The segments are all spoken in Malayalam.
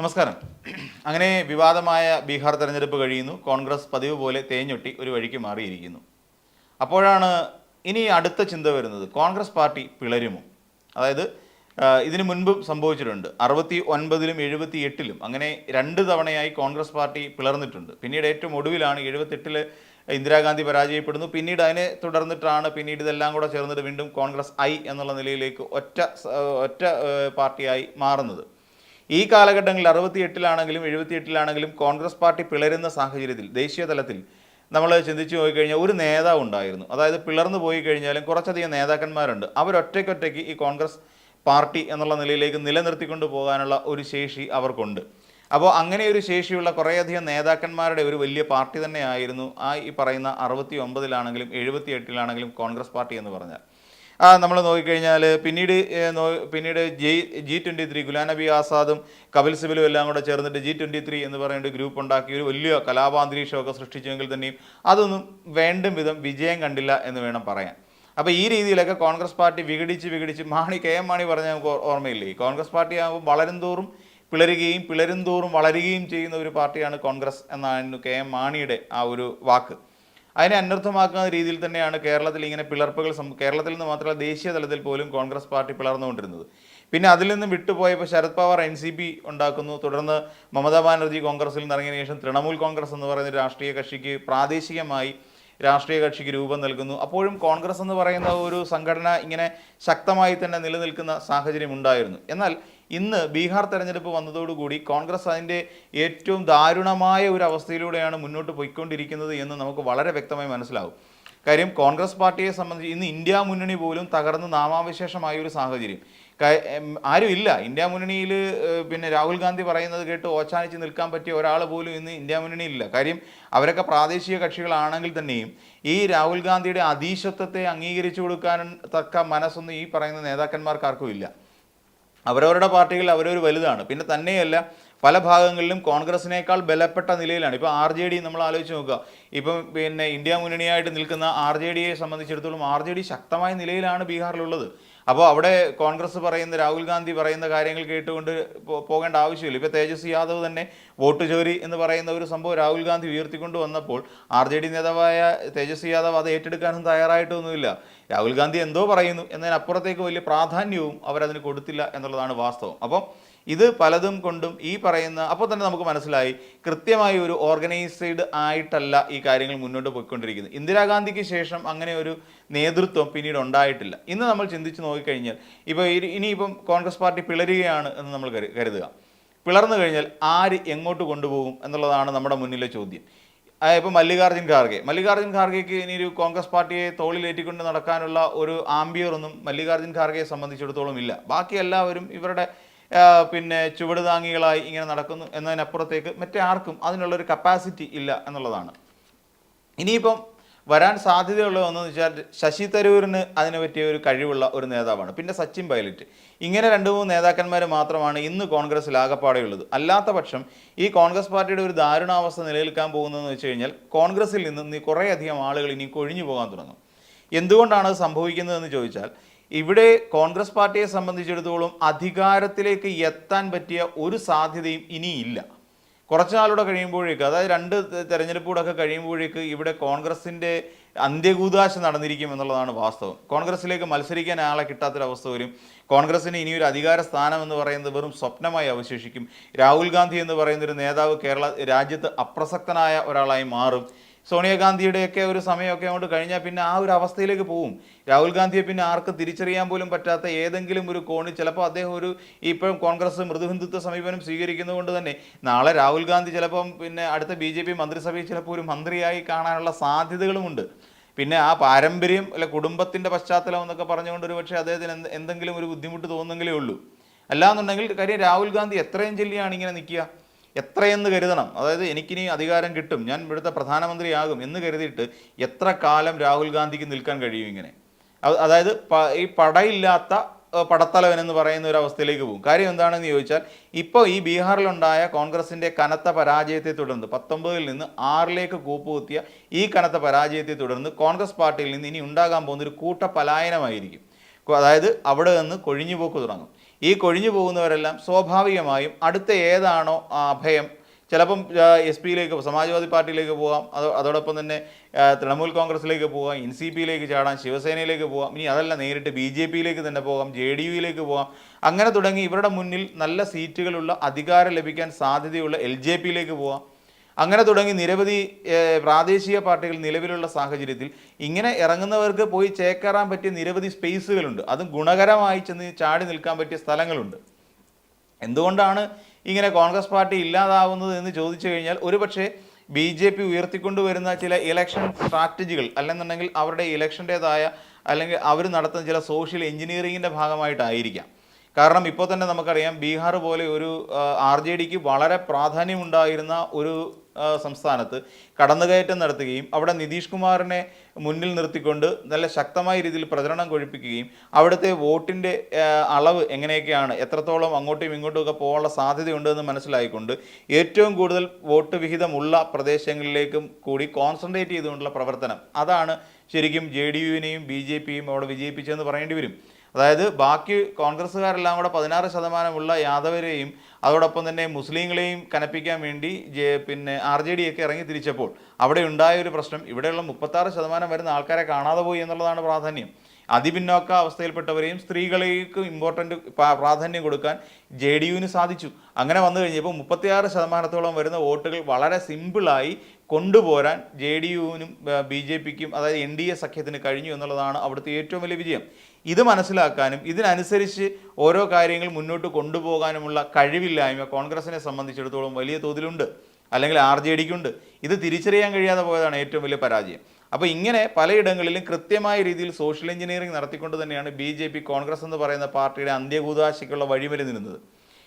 നമസ്കാരം. അങ്ങനെ വിവാദമായ ബീഹാർ തെരഞ്ഞെടുപ്പ് കഴിയുന്നു. കോൺഗ്രസ് പതിവ് പോലെ തേഞ്ഞൊട്ടി ഒരു വഴിക്ക് മാറിയിരിക്കുന്നു. അപ്പോഴാണ് ഇനി അടുത്ത ചിന്ത വരുന്നത്. കോൺഗ്രസ് പാർട്ടി പിളരുമോ? അതായത് ഇതിനു മുൻപും സംഭവിച്ചിട്ടുണ്ട്. അറുപത്തി ഒൻപതിലും എഴുപത്തി എട്ടിലും അങ്ങനെ രണ്ട് തവണയായി കോൺഗ്രസ് പാർട്ടി പിളർന്നിട്ടുണ്ട്. പിന്നീട് ഏറ്റവും ഒടുവിലാണ് എഴുപത്തെട്ടിൽ ഇന്ദിരാഗാന്ധി പരാജയപ്പെടുന്നു. പിന്നീട് അതിനെ തുടർന്നിട്ടാണ് പിന്നീട് ഇതെല്ലാം കൂടെ ചേർന്നിട്ട് വീണ്ടും കോൺഗ്രസ് ഐ എന്നുള്ള നിലയിലേക്ക് ഒറ്റ ഒറ്റ പാർട്ടിയായി മാറുന്നത്. ഈ കാലഘട്ടങ്ങളിൽ അറുപത്തി എട്ടിലാണെങ്കിലും എഴുപത്തി എട്ടിലാണെങ്കിലും കോൺഗ്രസ് പാർട്ടി പിളരുന്ന സാഹചര്യത്തിൽ ദേശീയ തലത്തിൽ നമ്മൾ ചിന്തിച്ചു പോയി കഴിഞ്ഞാൽ ഒരു നേതാവ് ഉണ്ടായിരുന്നു. അതായത് പിളർന്നു പോയി കഴിഞ്ഞാലും കുറച്ചധികം നേതാക്കന്മാരുണ്ട്. അവരൊറ്റയ്ക്കൊറ്റയ്ക്ക് ഈ കോൺഗ്രസ് പാർട്ടി എന്നുള്ള നിലയിലേക്ക് നിലനിർത്തിക്കൊണ്ട് പോകാനുള്ള ഒരു ശേഷി അവർക്കുണ്ട്. അപ്പോൾ അങ്ങനെ ഒരു ശേഷിയുള്ള കുറേയധികം നേതാക്കന്മാരുടെ ഒരു വലിയ പാർട്ടി തന്നെയായിരുന്നു ആ ഈ പറയുന്ന അറുപത്തി ഒമ്പതിലാണെങ്കിലും എഴുപത്തി എട്ടിലാണെങ്കിലും കോൺഗ്രസ് പാർട്ടി എന്ന് പറഞ്ഞാൽ. നമ്മൾ നോക്കിക്കഴിഞ്ഞാൽ പിന്നീട് പിന്നീട് G G twenty three Ghulam Nabi ആസാദും Kapil സിബിലും എല്ലാം കൂടെ ചേർന്നിട്ട് ജി ട്വന്റി ത്രീ എന്ന് പറയുന്ന ഒരു ഗ്രൂപ്പ് ഉണ്ടാക്കി ഒരു വലിയ കലാപാന്തരീക്ഷമൊക്കെ സൃഷ്ടിച്ചുവെങ്കിൽ തന്നെയും അതൊന്നും വേണ്ടും വിധം വിജയം കണ്ടില്ല എന്ന് വേണം പറയാൻ. അപ്പോൾ ഈ രീതിയിലൊക്കെ കോൺഗ്രസ് പാർട്ടി വിഘടിച്ച് വിഘടിച്ച് മാണി കെ എം മാണി പറഞ്ഞ നമുക്ക് ഓർമ്മയില്ലേ? ഈ കോൺഗ്രസ് പാർട്ടി ആകുമ്പോൾ വളരും തോറും പിളരുകയും പിളരും തോറും വളരുകയും ചെയ്യുന്ന ഒരു പാർട്ടിയാണ് കോൺഗ്രസ് എന്നായിരുന്നു കെ എം മാണിയുടെ ആ ഒരു വാക്ക്. അതിനെ അനർത്ഥമാക്കുന്ന രീതിയിൽ തന്നെയാണ് കേരളത്തിൽ ഇങ്ങനെ പിളർപ്പുകൾ കേരളത്തിൽ നിന്ന് മാത്രമല്ല ദേശീയ തലത്തിൽ പോലും കോൺഗ്രസ് പാർട്ടി പിളർന്നുകൊണ്ടിരുന്നത്. പിന്നെ അതിൽ നിന്ന് വിട്ടുപോയപ്പോൾ Sharad Pawar N C P ഉണ്ടാക്കുന്നു. തുടർന്ന് മമതാ ബാനർജി കോൺഗ്രസിൽ നിന്ന് ഇറങ്ങിയ ശേഷം തൃണമൂൽ കോൺഗ്രസ് എന്ന് പറയുന്ന രാഷ്ട്രീയ കക്ഷിക്ക് പ്രാദേശികമായി രാഷ്ട്രീയ കക്ഷിക്ക് രൂപം നൽകുന്നു. അപ്പോഴും കോൺഗ്രസ് എന്ന് പറയുന്ന ഒരു സംഘടന ഇങ്ങനെ ശക്തമായി തന്നെ നിലനിൽക്കുന്ന സാഹചര്യം ഉണ്ടായിരുന്നു. എന്നാൽ ഇന്ന് ബീഹാർ തെരഞ്ഞെടുപ്പ് വന്നതോടുകൂടി കോൺഗ്രസ് അതിന്റെ ഏറ്റവും ദാരുണമായ ഒരു അവസ്ഥയിലൂടെയാണ് മുന്നോട്ട് പോയിക്കൊണ്ടിരിക്കുന്നത് എന്ന് നമുക്ക് വളരെ വ്യക്തമായി മനസ്സിലാവും. കാര്യം കോൺഗ്രസ് പാർട്ടിയെ സംബന്ധിച്ച് ഇന്ന് ഇന്ത്യ മുന്നണി പോലും തകർന്ന് നാമാവശേഷമായ ഒരു സാഹചര്യം. ആരും ഇല്ല. ഇന്ത്യ മുന്നണിയിൽ പിന്നെ രാഹുൽ ഗാന്ധി പറയുന്നത് കേട്ട് ഓച്ചാനിച്ച് നിൽക്കാൻ പറ്റിയ ഒരാൾ പോലും ഇന്ന് ഇന്ത്യ മുന്നണിയിലില്ല കാര്യം അവരൊക്കെ പ്രാദേശിക കക്ഷികളാണെങ്കിൽ തന്നെയും ഈ രാഹുൽ ഗാന്ധിയുടെ അതീശത്വത്തെ അംഗീകരിച്ചു കൊടുക്കാൻ തക്ക മനസ്സൊന്നും ഈ പറയുന്ന നേതാക്കന്മാർക്കാർക്കും ഇല്ല. അവരവരുടെ പാർട്ടികൾ അവരവർ വലുതാണ്. പിന്നെ തന്നെയല്ല പല ഭാഗങ്ങളിലും കോൺഗ്രസിനേക്കാൾ ബലപ്പെട്ട നിലയിലാണ്. ഇപ്പോൾ ആർ ജെ ഡി നമ്മൾ ആലോചിച്ച് നോക്കുക. ഇപ്പം പിന്നെ ഇന്ത്യ മുന്നണിയായിട്ട് നിൽക്കുന്ന ആർ ജെ ഡിയെ സംബന്ധിച്ചിടത്തോളം ആർ ജെ ഡി ശക്തമായ നിലയിലാണ് ബീഹാറിലുള്ളത്. അപ്പോൾ അവിടെ കോൺഗ്രസ് പറയുന്ന രാഹുൽ ഗാന്ധി പറയുന്ന കാര്യങ്ങൾ കേട്ടുകൊണ്ട് പോകേണ്ട ആവശ്യമില്ല. ഇപ്പോൾ തേജസ്വി യാദവ് തന്നെ വോട്ട് ചോരി എന്ന് പറയുന്ന ഒരു സംഭവം രാഹുൽ ഗാന്ധി ഉയർത്തിക്കൊണ്ട് വന്നപ്പോൾ ആർ ജെ ഡി നേതാവായ തേജസ്വി യാദവ് അത് ഏറ്റെടുക്കാനും തയ്യാറായിട്ടൊന്നുമില്ല. രാഹുൽ ഗാന്ധി എന്തോ പറയുന്നു എന്നതിനപ്പുറത്തേക്ക് വലിയ പ്രാധാന്യവും അവരതിന് കൊടുത്തില്ല എന്നുള്ളതാണ് വാസ്തവം. അപ്പം ഇത് പലതും കൊണ്ടും ഈ പറയുന്ന അപ്പോൾ തന്നെ നമുക്ക് മനസ്സിലായി കൃത്യമായി ഒരു ഓർഗനൈസ്ഡ് ആയിട്ടല്ല ഈ കാര്യങ്ങൾ മുന്നോട്ട് പോയിക്കൊണ്ടിരിക്കുന്നത്. ഇന്ദിരാഗാന്ധിക്ക് ശേഷം അങ്ങനെ ഒരു നേതൃത്വം പിന്നീട് ഉണ്ടായിട്ടില്ല. ഇന്ന് നമ്മൾ ചിന്തിച്ച് നോക്കിക്കഴിഞ്ഞാൽ ഇപ്പോൾ ഇനിയിപ്പം കോൺഗ്രസ് പാർട്ടി പിളരുകയാണ് എന്ന് നമ്മൾ കരുതുക. പിളർന്നു കഴിഞ്ഞാൽ ആര് എങ്ങോട്ട് കൊണ്ടുപോകും എന്നുള്ളതാണ് നമ്മുടെ മുന്നിലെ ചോദ്യം. ഇപ്പം മല്ലികാർജുൻ ഖാർഗെ. മല്ലികാർജുൻ ഖാർഗെക്ക് ഇനി ഒരു കോൺഗ്രസ് പാർട്ടിയെ തോളിലേറ്റിക്കൊണ്ട് നടക്കാനുള്ള ഒരു ആംബിയർ ഒന്നും മല്ലികാർജുൻ ഖാർഗെയെ സംബന്ധിച്ചിടത്തോളം ഇല്ല. ബാക്കി എല്ലാവരും ഇവരുടെ പിന്നെ ചുവട് താങ്ങികളായി ഇങ്ങനെ നടക്കുന്നു എന്നതിനപ്പുറത്തേക്ക് മറ്റേ ആർക്കും അതിനുള്ളൊരു കപ്പാസിറ്റി ഇല്ല എന്നുള്ളതാണ്. ഇനിയിപ്പം വരാൻ സാധ്യതയുള്ള ഒന്നെന്ന് വെച്ചാൽ ശശി തരൂരിന് അതിനെ പറ്റിയ ഒരു കഴിവുള്ള ഒരു നേതാവാണ്. പിന്നെ സച്ചിൻ പൈലറ്റ്. ഇങ്ങനെ രണ്ട് മൂന്ന് നേതാക്കന്മാർ മാത്രമാണ് ഇന്ന് കോൺഗ്രസ്സിൽ ആകപ്പാടെയുള്ളത് അല്ലാത്ത പക്ഷം ഈ കോൺഗ്രസ് പാർട്ടിയുടെ ഒരു ദാരുണാവസ്ഥ നിലനിൽക്കാൻ പോകുന്നതെന്ന് വെച്ച് കഴിഞ്ഞാൽ കോൺഗ്രസ്സിൽ നിന്ന് കുറേയധികം ആളുകൾ ഇനി കൊഴിഞ്ഞു പോകാൻ തുടങ്ങും. എന്തുകൊണ്ടാണ് അത് സംഭവിക്കുന്നതെന്ന് ചോദിച്ചാൽ ഇവിടെ കോൺഗ്രസ് പാർട്ടിയെ സംബന്ധിച്ചിടത്തോളം അധികാരത്തിലേക്ക് എത്താൻ പറ്റിയ ഒരു സാധ്യതയും ഇനിയില്ല. കുറച്ച് നാളൂടെ കഴിയുമ്പോഴേക്ക് അതായത് രണ്ട് തെരഞ്ഞെടുപ്പുകൂടൊക്കെ കഴിയുമ്പോഴേക്ക് ഇവിടെ കോൺഗ്രസിന്റെ അന്ത്യകൂതാശ നടന്നിരിക്കും എന്നുള്ളതാണ് വാസ്തവം. കോൺഗ്രസിലേക്ക് മത്സരിക്കാൻ ആളെ കിട്ടാത്തൊരവസ്ഥ വരും കോൺഗ്രസിന് ഇനിയൊരു അധികാര സ്ഥാനം എന്ന് പറയുന്നത് വെറും സ്വപ്നമായി അവശേഷിക്കും. രാഹുൽ ഗാന്ധി എന്ന് പറയുന്നൊരു നേതാവ് കേരള രാജ്യത്ത് അപ്രസക്തനായ ഒരാളായി മാറും. സോണിയാഗാന്ധിയുടെയൊക്കെ ഒരു സമയമൊക്കെ അങ്ങോട്ട് കഴിഞ്ഞാൽ പിന്നെ ആ ഒരു അവസ്ഥയിലേക്ക് പോവും. രാഹുൽ ഗാന്ധിയെ പിന്നെ ആർക്ക് തിരിച്ചറിയാൻ പോലും പറ്റാത്ത ഏതെങ്കിലും ഒരു കോണിൽ ചിലപ്പോൾ അദ്ദേഹം ഒരു ഇപ്പോഴും കോൺഗ്രസ് മൃദുഹിന്ദുത്വ സമീപനം സ്വീകരിക്കുന്നതുകൊണ്ട് തന്നെ നാളെ രാഹുൽ ഗാന്ധി ചിലപ്പം പിന്നെ അടുത്ത ബി ജെ പി മന്ത്രിസഭയിൽ ചിലപ്പോൾ ഒരു മന്ത്രിയായി കാണാനുള്ള സാധ്യതകളുമുണ്ട്. പിന്നെ ആ പാരമ്പര്യം അല്ലെ കുടുംബത്തിന്റെ പശ്ചാത്തലം എന്നൊക്കെ പറഞ്ഞുകൊണ്ട് ഒരു പക്ഷേ അദ്ദേഹത്തിന് എന്ത് എന്തെങ്കിലും ഒരു ബുദ്ധിമുട്ട് തോന്നുന്നെങ്കിലേ ഉള്ളൂ. അല്ലാന്നുണ്ടെങ്കിൽ കാര്യം രാഹുൽ ഗാന്ധി എത്രയും ചെല്ലിയാണ് ഇങ്ങനെ നിൽക്കുക. എത്രയെന്ന് കരുതണം. അതായത് എനിക്കിനി അധികാരം കിട്ടും. ഞാൻ ഇവിടുത്തെ പ്രധാനമന്ത്രിയാകും എന്ന് കരുതിയിട്ട് എത്ര കാലം രാഹുൽ ഗാന്ധിക്ക് നിൽക്കാൻ കഴിയും ഇങ്ങനെ? അതായത് ഈ പടയില്ലാത്ത പടത്തലവൻ എന്ന് പറയുന്ന ഒരു അവസ്ഥയിലേക്ക് പോകും. കാര്യം എന്താണെന്ന് ചോദിച്ചാൽ ഇപ്പോൾ ഈ ബീഹാറിലുണ്ടായ കോൺഗ്രസിന്റെ കനത്ത പരാജയത്തെ തുടർന്ന് പത്തൊമ്പതിൽ നിന്ന് ആറിലേക്ക് കൂപ്പുകുത്തിയ ഈ കനത്ത പരാജയത്തെ തുടർന്ന് കോൺഗ്രസ് പാർട്ടിയിൽ നിന്ന് ഇനി ഉണ്ടാകാൻ പോകുന്ന ഒരു കൂട്ട പലായനമായിരിക്കും. അതായത് അവിടെ നിന്ന് കൊഴിഞ്ഞുപോക്ക് തുടങ്ങും. ഈ കൊഴിഞ്ഞു പോകുന്നവരെല്ലാം സ്വാഭാവികമായും അടുത്ത ഏതാണോ അഭയം. ചിലപ്പം എസ് പിയിലേക്ക് സമാജ്വാദി പാർട്ടിയിലേക്ക് പോകാം. അത് അതോടൊപ്പം തന്നെ തൃണമൂൽ കോൺഗ്രസിലേക്ക് പോകാം എൻ സി പിയിലേക്ക് ചാടാം ശിവസേനയിലേക്ക് പോകാം. ഇനി അതല്ല നേരിട്ട് ബി ജെ പിയിലേക്ക് തന്നെ പോകാം ജെ ഡി യുയിലേക്ക് പോകാം. അങ്ങനെ തുടങ്ങി ഇവരുടെ മുന്നിൽ നല്ല സീറ്റുകളുള്ള അധികാരം ലഭിക്കാൻ സാധ്യതയുള്ള എൽ ജെ പിയിലേക്ക് പോകാം. അങ്ങനെ തുടങ്ങി നിരവധി പ്രാദേശിക പാർട്ടികൾ നിലവിലുള്ള സാഹചര്യത്തിൽ ഇങ്ങനെ ഇറങ്ങുന്നവർക്ക് പോയി ചേക്കേറാൻ പറ്റിയ നിരവധി സ്പേസുകളുണ്ട്. അതും ഗുണകരമായി ചെന്ന് ചാടി നിൽക്കാൻ പറ്റിയ സ്ഥലങ്ങളുണ്ട്. എന്തുകൊണ്ടാണ് ഇങ്ങനെ കോൺഗ്രസ് പാർട്ടി ഇല്ലാതാവുന്നത് എന്ന് ചോദിച്ചു കഴിഞ്ഞാൽ ഒരുപക്ഷെ ബി ജെ പി ഉയർത്തിക്കൊണ്ടുവരുന്ന ചില ഇലക്ഷൻ സ്ട്രാറ്റജികൾ അല്ലെന്നുണ്ടെങ്കിൽ അവരുടെ ഇലക്ഷന്റേതായ അല്ലെങ്കിൽ അവർ നടത്തുന്ന ചില സോഷ്യൽ എഞ്ചിനീയറിങ്ങിന്റെ ഭാഗമായിട്ടായിരിക്കാം. കാരണം ഇപ്പോൾ തന്നെ നമുക്കറിയാം ബീഹാർ പോലെ ഒരു ആർ ജെ ഡിക്ക് വളരെ പ്രാധാന്യമുണ്ടായിരുന്ന ഒരു സംസ്ഥാനത്ത് കടന്നുകയറ്റം നടത്തുകയും അവിടെ നിതീഷ് കുമാറിനെ മുന്നിൽ നിർത്തിക്കൊണ്ട് നല്ല ശക്തമായ രീതിയിൽ പ്രചരണം കൊഴിപ്പിക്കുകയും അവിടുത്തെ വോട്ടിന്റെ അളവ് എങ്ങനെയൊക്കെയാണ് എത്രത്തോളം അങ്ങോട്ടും ഇങ്ങോട്ടും ഒക്കെ പോകാനുള്ള സാധ്യതയുണ്ടെന്ന് മനസ്സിലായിക്കൊണ്ട് ഏറ്റവും കൂടുതൽ വോട്ട് വിഹിതമുള്ള പ്രദേശങ്ങളിലേക്കും കൂടി കോൺസെൻട്രേറ്റ് ചെയ്തുകൊണ്ടുള്ള പ്രവർത്തനം. അതാണ് ശരിക്കും ജെ ഡി യുവിനെയും ബി ജെ പിയും അവിടെ വിജയിപ്പിച്ചതെന്ന് പറയേണ്ടി വരും. അതായത് ബാക്കി കോൺഗ്രസ്സുകാരെല്ലാം കൂടെ പതിനാറ് ശതമാനമുള്ള യാദവരെയും അതോടൊപ്പം തന്നെ മുസ്ലിങ്ങളെയും കനപ്പിക്കാൻ വേണ്ടി പിന്നെ ആർ ജെ ഡി ഒക്കെ ഇറങ്ങി തിരിച്ചപ്പോൾ അവിടെ ഉണ്ടായ ഒരു പ്രശ്നം ഇവിടെയുള്ള മുപ്പത്താറ് ശതമാനം വരുന്ന ആൾക്കാരെ കാണാതെ പോയി എന്നുള്ളതാണ് പ്രാധാന്യം. അതിപിന്നോക്ക അവസ്ഥയിൽപ്പെട്ടവരെയും സ്ത്രീകളേക്കും ഇമ്പോർട്ടന്റ് പ്രാധാന്യം കൊടുക്കാൻ ജെ ഡി യുവിന് സാധിച്ചു. അങ്ങനെ വന്നു കഴിഞ്ഞപ്പോൾ മുപ്പത്തിയാറ് ശതമാനത്തോളം വരുന്ന വോട്ടുകൾ വളരെ സിമ്പിളായി കൊണ്ടുപോരാൻ ജെ ഡി യുവിനും ബി ജെ പിക്കും അതായത് എൻ ഡി എ സഖ്യത്തിന് കഴിഞ്ഞു എന്നുള്ളതാണ് അവിടുത്തെ ഏറ്റവും വലിയ വിജയം. ഇത് മനസ്സിലാക്കാനും ഇതിനനുസരിച്ച് ഓരോ കാര്യങ്ങൾ മുന്നോട്ട് കൊണ്ടുപോകാനുമുള്ള കഴിവില്ലായ്മ കോൺഗ്രസിനെ സംബന്ധിച്ചിടത്തോളം വലിയ തോതിലുണ്ട്. അല്ലെങ്കിൽ ആർ ജെ ഡിക്കുണ്ട്. ഇത് തിരിച്ചറിയാൻ കഴിയാതെ പോയതാണ് ഏറ്റവും വലിയ പരാജയം. അപ്പോൾ ഇങ്ങനെ പലയിടങ്ങളിലും കൃത്യമായ രീതിയിൽ സോഷ്യൽ എഞ്ചിനീയറിംഗ് നടത്തിക്കൊണ്ട് തന്നെയാണ് ബി കോൺഗ്രസ് എന്ന് പറയുന്ന പാർട്ടിയുടെ അന്ത്യകൂതാശയ്ക്കുള്ള വഴിമരുന്ന് നിന്നത്.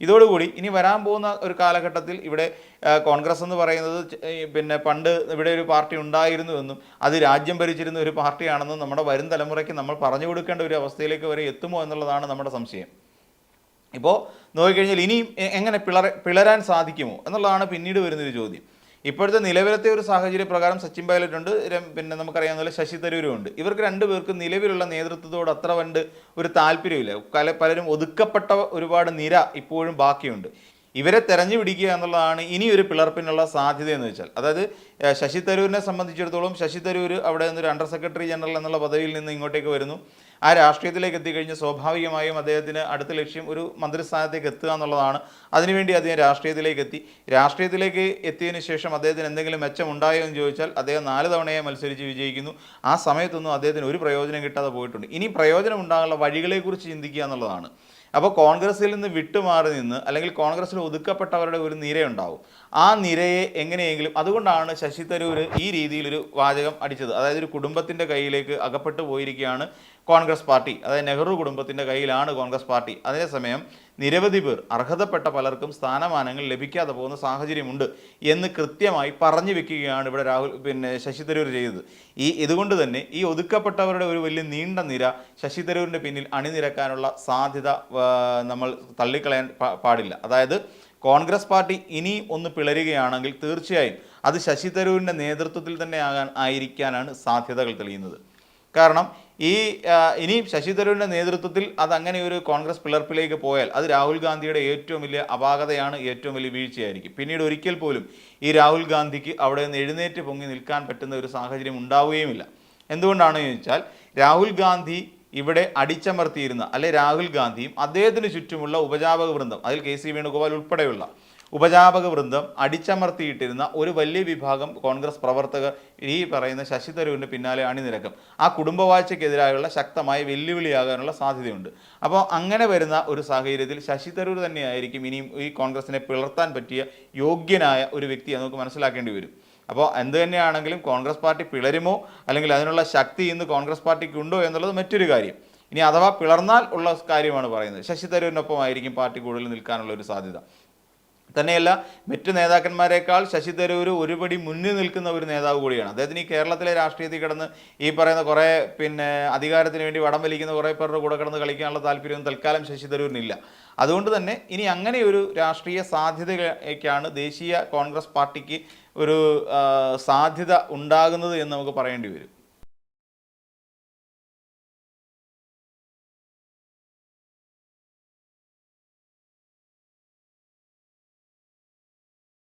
ഇതോടുകൂടി ഇനി വരാൻ പോകുന്ന ഒരു കാലഘട്ടത്തിൽ ഇവിടെ കോൺഗ്രസ് എന്ന് പറയുന്നത് പിന്നെ പണ്ട് ഇവിടെ ഒരു പാർട്ടി ഉണ്ടായിരുന്നുവെന്നും അത് രാജ്യം ഭരിച്ചിരുന്ന ഒരു പാർട്ടിയാണെന്നും നമ്മുടെ വരും തലമുറയ്ക്ക് നമ്മൾ പറഞ്ഞു കൊടുക്കേണ്ട ഒരു അവസ്ഥയിലേക്ക് വരെ എത്തുമോ എന്നുള്ളതാണ് നമ്മുടെ സംശയം. ഇപ്പോൾ നോക്കിക്കഴിഞ്ഞാൽ ഇനിയും എങ്ങനെ പിളർ പിളരാൻ സാധിക്കുമോ എന്നുള്ളതാണ് പിന്നീട് വരുന്നൊരു ചോദ്യം. ഇപ്പോഴത്തെ നിലവിലത്തെ ഒരു സാഹചര്യ പ്രകാരം സച്ചിൻ പൈലറ്റ് ഉണ്ട് പിന്നെ നമുക്കറിയാവുന്ന പോലെ ശശി തരൂരും ഉണ്ട് ഇവർക്ക് രണ്ടുപേർക്കും നിലവിലുള്ള നേതൃത്വത്തോട് അത്ര കണ്ട് ഒരു താല്പര്യമില്ല കല പലരും ഒതുക്കപ്പെട്ട ഒരുപാട് നിര ഇപ്പോഴും ബാക്കിയുണ്ട്. ഇവരെ തെരഞ്ഞു പിടിക്കുക എന്നുള്ളതാണ് ഇനി ഒരു പിളർപ്പിനുള്ള സാധ്യത എന്ന് വെച്ചാൽ. അതായത് ശശി തരൂരിനെ സംബന്ധിച്ചിടത്തോളം ശശി തരൂർ അവിടെ നിന്നൊരു അണ്ടർ സെക്രട്ടറി ജനറൽ എന്നുള്ള പദവിയിൽ നിന്ന് ഇങ്ങോട്ടേക്ക് വരുന്നു. ആ രാഷ്ട്രീയത്തിലേക്ക് എത്തിക്കഴിഞ്ഞ് സ്വാഭാവികമായും അദ്ദേഹത്തിന് അടുത്ത ലക്ഷ്യം ഒരു മന്ത്രിസ്ഥാനത്തേക്ക് എത്തുക എന്നുള്ളതാണ്. അതിനുവേണ്ടി അദ്ദേഹം രാഷ്ട്രീയത്തിലേക്ക് എത്തി. രാഷ്ട്രീയത്തിലേക്ക് എത്തിയതിനു ശേഷം അദ്ദേഹത്തിന് എന്തെങ്കിലും മെച്ചം ഉണ്ടായോ എന്ന് ചോദിച്ചാൽ അദ്ദേഹം നാല് തവണയെ മത്സരിച്ച് വിജയിക്കുന്നു. ആ സമയത്തൊന്നും അദ്ദേഹത്തിന് ഒരു പ്രയോജനം കിട്ടാതെ പോയിട്ടുണ്ട്. ഇനി പ്രയോജനം ഉണ്ടാകാനുള്ള വഴികളെക്കുറിച്ച് ചിന്തിക്കുക എന്നുള്ളതാണ്. അപ്പോൾ കോൺഗ്രസിൽ നിന്ന് വിട്ടുമാറി നിന്ന് അല്ലെങ്കിൽ കോൺഗ്രസ്സിൽ ഒതുക്കപ്പെട്ടവരുടെ ഒരു നിരയുണ്ടാവും. ആ നിരയെ എങ്ങനെയെങ്കിലും അതുകൊണ്ടാണ് ശശി തരൂർ ഈ രീതിയിലൊരു വാചകം അടിച്ചത്. അതായത് ഒരു കുടുംബത്തിന്റെ കയ്യിലേക്ക് അകപ്പെട്ടു പോയിരിക്കുകയാണ് കോൺഗ്രസ് പാർട്ടി അതായത് നെഹ്റു കുടുംബത്തിന്റെ കയ്യിലാണ് കോൺഗ്രസ് പാർട്ടി. അതേസമയം നിരവധി പേർ അർഹതപ്പെട്ട പലർക്കും സ്ഥാനമാനങ്ങൾ ലഭിക്കാതെ പോകുന്ന സാഹചര്യമുണ്ട് എന്ന് കൃത്യമായി പറഞ്ഞു വെക്കുകയാണ് ഇവിടെ രാഹുൽ പിന്നെ ശശി തരൂർ ചെയ്തത്. ഈ ഇതുകൊണ്ട് തന്നെ ഈ ഒതുക്കപ്പെട്ടവരുടെ ഒരു വലിയ നീണ്ട നിര ശശി തരൂരിന്റെ പിന്നിൽ അണിനിരക്കാനുള്ള സാധ്യത നമ്മൾ തള്ളിക്കളയാൻ പാടില്ല. അതായത് കോൺഗ്രസ് പാർട്ടി ഇനി ഒന്ന് പിളരുകയാണെങ്കിൽ തീർച്ചയായും അത് ശശി തരൂരിന്റെ നേതൃത്വത്തിൽ തന്നെ ആകാൻ ആയിരിക്കാനാണ് സാധ്യതകൾ തെളിയുന്നത്. കാരണം ഈ ഇനി ശശി തരൂരിന്റെ നേതൃത്വത്തിൽ അത് അങ്ങനെ ഒരു കോൺഗ്രസ് പിളർപ്പിലേക്ക് പോയാൽ അത് രാഹുൽ ഗാന്ധിയുടെ ഏറ്റവും വലിയ അപാകതയാണ് ഏറ്റവും വലിയ വീഴ്ചയായിരിക്കും. പിന്നീട് ഒരിക്കൽ പോലും ഈ രാഹുൽ ഗാന്ധിക്ക് അവിടെ നിന്ന് എഴുന്നേറ്റ് പൊങ്ങി നിൽക്കാൻ പറ്റുന്ന ഒരു സാഹചര്യം ഉണ്ടാവുകയുമില്ല. എന്തുകൊണ്ടാണെന്ന് ചോദിച്ചാൽ രാഹുൽ ഗാന്ധി ഇവിടെ അടിച്ചമർത്തിയിരുന്ന അല്ലെ രാഹുൽ ഗാന്ധിയും അദ്ദേഹത്തിന് ചുറ്റുമുള്ള ഉപജാപക വൃന്ദം അതിൽ കെ സി വേണുഗോപാൽ ഉൾപ്പെടെയുള്ള ഉപജാപക വൃന്ദം അടിച്ചമർത്തിയിട്ടിരുന്ന ഒരു വലിയ വിഭാഗം കോൺഗ്രസ് പ്രവർത്തകർ ഈ പറയുന്ന ശശി തരൂരിന് പിന്നാലെ അണിനിരക്കും. ആ കുടുംബവാഴ്ചയ്ക്കെതിരായുള്ള ശക്തമായ വെല്ലുവിളിയാകാനുള്ള സാധ്യതയുണ്ട്. അപ്പോൾ അങ്ങനെ വരുന്ന ഒരു സാഹചര്യത്തിൽ ശശി തരൂർ തന്നെയായിരിക്കും ഇനിയും ഈ കോൺഗ്രസിനെ പിളർത്താൻ പറ്റിയ യോഗ്യനായ ഒരു വ്യക്തി നമുക്ക് മനസ്സിലാക്കേണ്ടി വരും. അപ്പോൾ എന്ത് തന്നെയാണെങ്കിലും കോൺഗ്രസ് പാർട്ടി പിളരുമോ? അല്ലെങ്കിൽ അതിനുള്ള ശക്തി ഇന്ന് കോൺഗ്രസ് പാർട്ടിക്ക് ഉണ്ടോ എന്നുള്ളത് മറ്റൊരു കാര്യം. ഇനി അഥവാ പിളർന്നാൽ ഉള്ള കാര്യമാണ് പറയുന്നത്. ശശി തരൂരിനൊപ്പം ആയിരിക്കും പാർട്ടി കൂടുതൽ നിൽക്കാനുള്ള ഒരു സാധ്യത. തന്നെയല്ല മറ്റ് നേതാക്കന്മാരെക്കാൾ ശശി തരൂർ ഒരുപടി മുന്നിൽ നിൽക്കുന്ന ഒരു നേതാവ് കൂടിയാണ്. അദ്ദേഹത്തിന് ഈ കേരളത്തിലെ രാഷ്ട്രീയത്തിൽ കിടന്ന് ഈ പറയുന്ന കുറേ പിന്നെ അധികാരത്തിന് വേണ്ടി വടം വലിക്കുന്ന കുറേ പേരുടെ കൂടെ കിടന്ന് കളിക്കാനുള്ള താല്പര്യമൊന്നും തൽക്കാലം ശശി തരൂരിനില്ല. അതുകൊണ്ട് തന്നെ ഇനി അങ്ങനെ ഒരു രാഷ്ട്രീയ സാധ്യതയ്ക്കാണ് ദേശീയ കോൺഗ്രസ് പാർട്ടിക്ക് ഒരു സാധ്യത ഉണ്ടാകുന്നത് എന്ന് നമുക്ക് പറയേണ്ടി വരും.